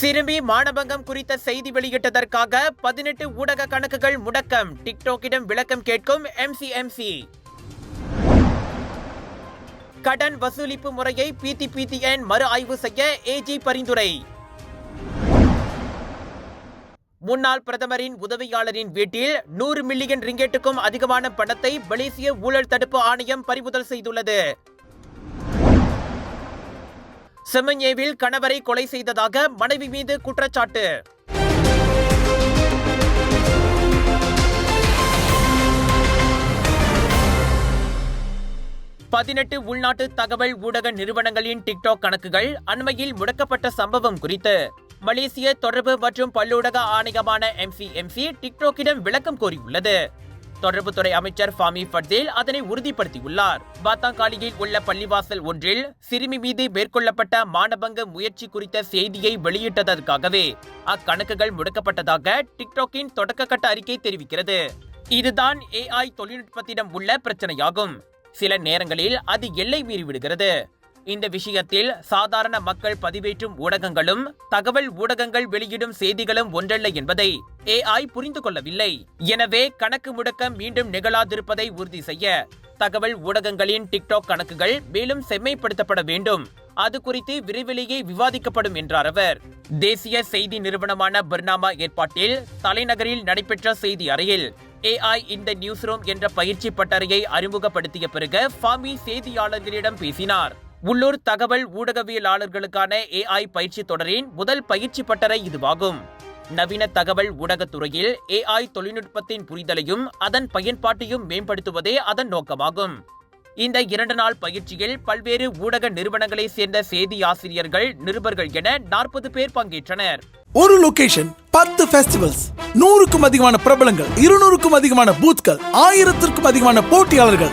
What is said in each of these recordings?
சிறுமி மானபங்கம் குறித்த செய்தி வெளியிட்டதற்காக பதினெட்டு ஊடக கணக்குகள் முடக்கம். டிக்டாக்கிடம் விளக்கம் கேட்கும் எம்சிஎம்சி கடன் வசூலிப்பு முறையை பிடிபிடிஎன் மறு ஆய்வு செய்ய ஏஜி பரிந்துரை. முன்னாள் பிரதமரின் உதவியாளரின் வீட்டில் நூறு மில்லியன் ரிங்கெட்டுக்கும் அதிகமான பணத்தை மலேசிய ஊழல் தடுப்பு ஆணையம் பறிமுதல் செய்துள்ளது. செமஞ்சேவில் கணவரை கொலை செய்ததாக மனைவி மீது குற்றச்சாட்டு. பதினெட்டு உள்நாட்டு தகவல் ஊடக நிறுவனங்களின் டிக்டாக் கணக்குகள் அண்மையில் முடக்கப்பட்ட சம்பவம் குறித்து. மலேசிய தொடர்பு மற்றும் பல்லூடக ஆணையமான எம்சிஎம்சி டிக்டாக்கிடம் விளக்கம் கோரியுள்ளது. தொடர்புத்துறை அமைச்சர் ஃபாமி ஃபட்சேல் அதனை உறுதிப்படுத்தியுள்ளார். பாத்தாங்காலியில் உள்ள பள்ளிவாசல் ஒன்றில் சிறுமி மீது மேற்கொள்ளப்பட்ட மானபங்க முயற்சி குறித்த செய்தியை வெளியிட்டதற்காகவே அக்கணக்குகள் முடக்கப்பட்டதாக டிக்டாக்கின் தொடக்கக்கட்ட அறிக்கை தெரிவிக்கிறது. இதுதான் ஏஐ தொழில்நுட்பத்திடம் உள்ள பிரச்சனையாகும். சில நேரங்களில் அது எல்லை மீறிவிடுகிறது. இந்த விஷயத்தில் சாதாரண மக்கள் பதிவேற்றும் ஊடகங்களும் தகவல் ஊடகங்கள் வெளியிடும் செய்திகளும் ஒன்றல்ல என்பதை ஏஐ புரிந்து கொள்ளவில்லை. எனவே கணக்கு முடக்கம் மீண்டும் நிகழாதிருப்பதை உறுதி செய்ய தகவல் ஊடகங்களின் டிக்டாக் கணக்குகள் மேலும் செம்மைப்படுத்தப்பட வேண்டும். அது குறித்து விரைவிலேயே விவாதிக்கப்படும் என்றார் அவர். தேசிய செய்தி நிறுவனமான பர்னாமா ஏற்பாட்டில் தலைநகரில் நடைபெற்ற செய்தி அறையில் ஏஐ இந்த நியூஸ் ரூம் என்ற பயிற்சி பட்டறையை அறிமுகப்படுத்திய பிறகு ஃபாமி செய்தியாளர்களிடம் பேசினார். உள்ளூர் தகவல் ஊடகவியலாளர்களுக்கான ஏஐ பயிற்சி தொடரின் முதல் பயிற்சி பட்டறை இதுவாகும். நவீன தகவல் ஊடகத்துறையில் ஏஐ தொழில்நுட்பத்தின் புரிதலையும் அதன் பயன்பாட்டையும் மேம்படுத்துவதே அதன் நோக்கமாகும். இந்த இரண்டு நாள் பயிற்சியில் பல்வேறு ஊடக நிறுவனங்களை சேர்ந்த செய்தி ஆசிரியர்கள் நிருபர்கள் என நாற்பது பேர் பங்கேற்றனர். ஒரு லொகேஷன் பத்து ஃபெஸ்டிவல்ஸ் நூறுக்கும் அதிகமான பிரபலங்கள் இருநூறுக்கும் அதிகமான பூத்கள் ஆயிரத்திற்கும் அதிகமான போட்டியாளர்கள்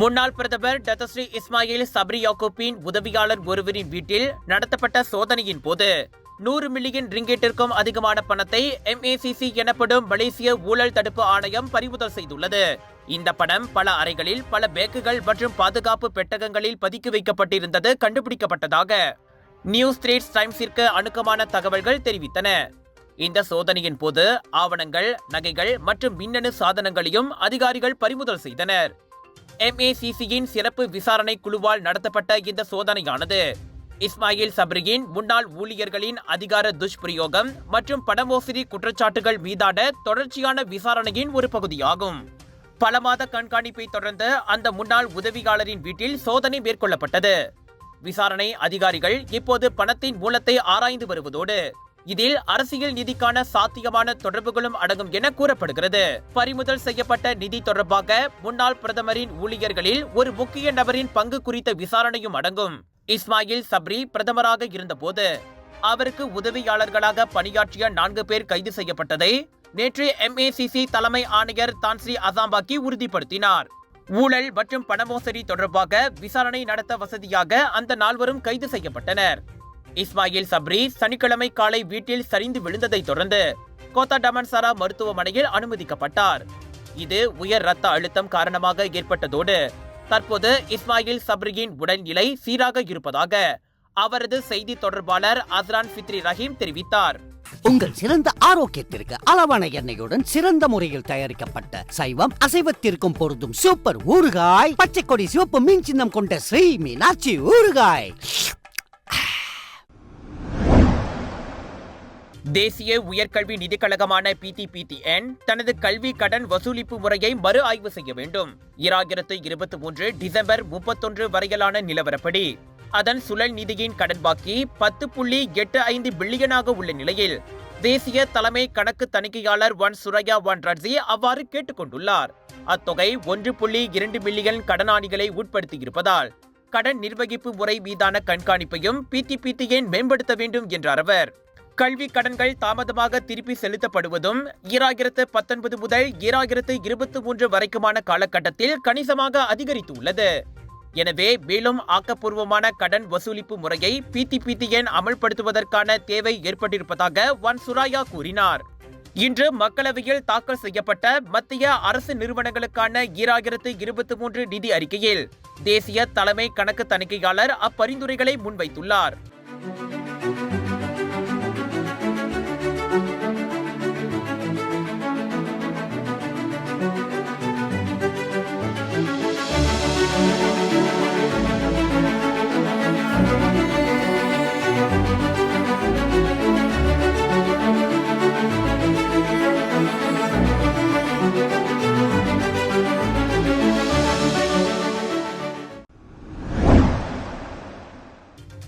முன்னாள் பிரதமர் டத்தஸ்ரீ இஸ்மாயில் சப்ரி யாக்கூப்பின் உதவியாளர் ஒருவரின் வீட்டில் நடத்தப்பட்ட சோதனையின் போது நூறு மில்லியன் ரிங்கெட்டிற்கும் அதிகமான பணத்தை எம்ஏசிசி எனப்படும் மலேசிய ஊழல் தடுப்பு ஆணையம் பறிமுதல் செய்துள்ளது. இந்த பணம் பல அறைகளில் பல பேக்குகள் மற்றும் பாதுகாப்பு பெட்டகங்களில் பதுக்கி வைக்கப்பட்டிருந்தது கண்டுபிடிக்கப்பட்டதாக நியூ ஸ்ட்ரீட்ஸ் டைம்ஸிற்கு அணுக்கமான தகவல்கள் தெரிவித்தன. இந்த சோதனையின் போது ஆவணங்கள் நகைகள் மற்றும் மின்னணு சாதனங்களையும் அதிகாரிகள் பறிமுதல் செய்தனர். எம்ஏசிசியின் சிறப்பு விசாரணை குழுவால் நடத்தப்பட்ட இந்த சோதனையானது. இஸ்மாயில் சப்ரியின் முன்னாள் ஊழியர்களின் அதிகார துஷ்பிரயோகம் மற்றும் பணமோசடி குற்றச்சாட்டுகள் மீதான தொடர்ச்சியான விசாரணையின் ஒரு பகுதியாகும். பல மாத கண்காணிப்பை தொடர்ந்து அந்த முன்னாள் உதவியாளரின் வீட்டில் சோதனை மேற்கொள்ளப்பட்டது. விசாரணை அதிகாரிகள் இப்போது பணத்தின் மூலத்தை ஆராய்ந்து வருவதோடு இதில் அரசியல் நிதிக்கான சாத்தியமான தொடர்புகளும் அடங்கும் என கூறப்படுகிறது. பறிமுதல் செய்யப்பட்ட நிதி தொடர்பாக முன்னாள் பிரதமரின் ஊழியர்களில் ஒரு முக்கிய நபரின் பங்கு குறித்த விசாரணையும் அடங்கும். இஸ்மாயில் சப்ரி பிரதமராக இருந்தபோது அவருக்கு உதவியாளர்களாக பணியாற்றிய நான்கு பேர் கைது செய்யப்பட்டதை நேற்று எம்ஏசிசி தலைமை ஆணையர் தான்ஸ்ரீ அசாம்பாக்கி உறுதிப்படுத்தினார். ஊழல் மற்றும் பணமோசடி தொடர்பாக விசாரணை நடத்த வசதியாக அந்த நால்வரும் கைது செய்யப்பட்டனர். இஸ்மாயில் சப்ரி சனிக்கிழமை காலை வீட்டில் சரிந்து விழுந்ததைத் தொடர்ந்து கோத்தா டமன்சாரா மருத்துவமனையில் அனுமதிக்கப்பட்டார். இது உயர் ரத்த அழுத்தம் காரணமாக ஏற்பட்டதோடு தற்போது இஸ்மாயில் சப்ரியின் உடல்நிலை சீராக இருப்பதாக அவரது செய்தி தொடர்பாளர் அஸ்ரான் ஃபித்ரி ரஹீம் தெரிவித்தார். உங்கள் சிறந்த ஆரோக்கியத்திற்கு அளவான எண்ணெயுடன் சிறந்த முறையில் தயாரிக்கப்பட்ட சைவம் அசைவத்திற்கும் பொருந்தும் சூப்பர் ஊறுகாய் பச்சை கொடி சிவப்பு மீன் சின்னம் கொண்ட ஸ்ரீ மீனாட்சி ஊறுகாய். தேசிய உயர்கல்வி நிதிக் கழகமான பிடிபிடிஎன் தனது கல்வி கடன் வசூலிப்பு முறையை மறு ஆய்வு செய்ய வேண்டும். இராயிரத்து இருபத்தி மூன்று டிசம்பர் முப்பத்தொன்று வரையிலான நிலவரப்படி அதன் சுழல் நிதியின் கடன் பாக்கி பத்து புள்ளி எட்டு ஐந்து பில்லியனாக உள்ள நிலையில் தேசிய தலைமை கணக்கு தணிக்கையாளர் ஒன் சுரையா ஒன் ரட்சி அவ்வாறு கேட்டுக்கொண்டுள்ளார் அத்தொகை ஒன்று புள்ளி இரண்டு பில்லியன் கடனாளிகளை உட்படுத்தியிருப்பதால் கடன் நிர்வகிப்பு முறை மீதான கண்காணிப்பையும் பிடிபிடிஎன் மேம்படுத்த வேண்டும் என்றார் அவர். கல்வி கடன்கள் தாமதமாக திருப்பி செலுத்தப்படுவதும் ஈராயிரத்து பத்தொன்பது முதல் ஈராயிரத்து இருபத்தி மூன்று வரைக்குமான காலகட்டத்தில் கணிசமாக அதிகரித்துள்ளது. எனவே மேலும் ஆக்கப்பூர்வமான கடன் வசூலிப்பு முறையை பிடிபிடிஎன் அமல்படுத்துவதற்கான தேவை ஏற்பட்டிருப்பதாக வன் சுராயா கூறினார். இன்று மக்களவையில் தாக்கல் செய்யப்பட்ட மத்திய அரசு நிறுவனங்களுக்கான ஈராயிரத்து இருபத்தி மூன்று நிதி அறிக்கையில் தேசிய தலைமை கணக்கு தணிக்கையாளர் அப்பரிந்துரைகளை முன்வைத்துள்ளார்.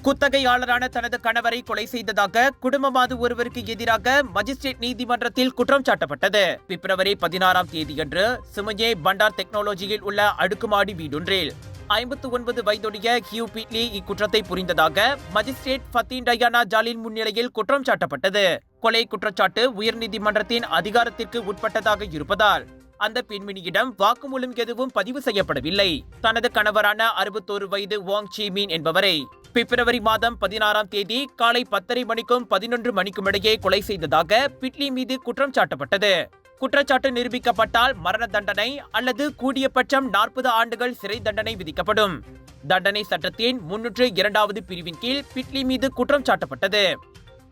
குத்தகையாளரான தனது கணவரை கொலை செய்ததாக குடும்பமாது ஒருவருக்கு எதிராக மஜிஸ்ட்ரேட் நீதிமன்றத்தில் குற்றம் சாட்டப்பட்டது. பிப்ரவரி பதினாறாம் தேதியன்று சிமஜே பண்டார் டெக்னாலஜியில் உள்ள அடுக்குமாடி வீடொன்றில் ஐம்பத்து ஒன்பது வயதுடைய ஹியூ பிட்லி இக்குற்றத்தை புரிந்ததாக மஜிஸ்ட்ரேட் ஃபத்தீன் டயானா ஜாலின் முன்னிலையில் குற்றம் சாட்டப்பட்டது. கொலை குற்றச்சாட்டு உயர்நீதிமன்றத்தின் அதிகாரத்திற்கு உட்பட்டதாக இருப்பதால் அந்த பெண்மணியிடம் வாக்குமூலம் எதுவும் பதிவு செய்யப்படவில்லை. தனது கணவரான அறுபத்தோரு வயது வாங் சீமீன் என்பவரை பிப்ரவரி மாதம் பதினாறாம் தேதி காலை பத்தரை மணிக்கும் பதினொன்று மணிக்கும் இடையே கொலை செய்ததாக பிட்லி மீது குற்றம் சாட்டப்பட்டது. குற்றச்சாட்டு நிரூபிக்கப்பட்டால் மரண தண்டனை அல்லது கூடியபட்சம் நாற்பது ஆண்டுகள் சிறை தண்டனை விதிக்கப்படும். தண்டனை சட்டத்தின் முன்னூற்று இரண்டாவது பிரிவின் கீழ் பிட்லி மீது குற்றம் சாட்டப்பட்டது.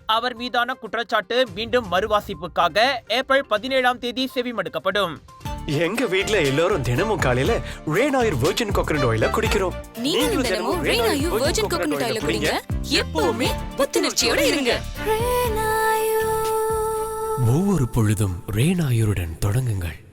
அவர் மீதான குற்றச்சாட்டு மீண்டும் மறுவாசிப்புக்காக ஏப்ரல் பதினேழாம் தேதி செவிமடுக்கப்படும். எங்க வீட்ல எல்லாரும் தினமும் காலையில ஆயில் வெர்ஜின் கோகனட் ஆயில குடிக்கிறோம். நீங்களும் தினமும் ரெய்னாயு வெர்ஜின் கோகனட் ஆயில குடிங்க. எப்பவுமே புத்துணர்ச்சியோட இருங்க. ஒவ்வொரு பொழுதும் ரேனாயுருடன் தொடங்குங்கள்.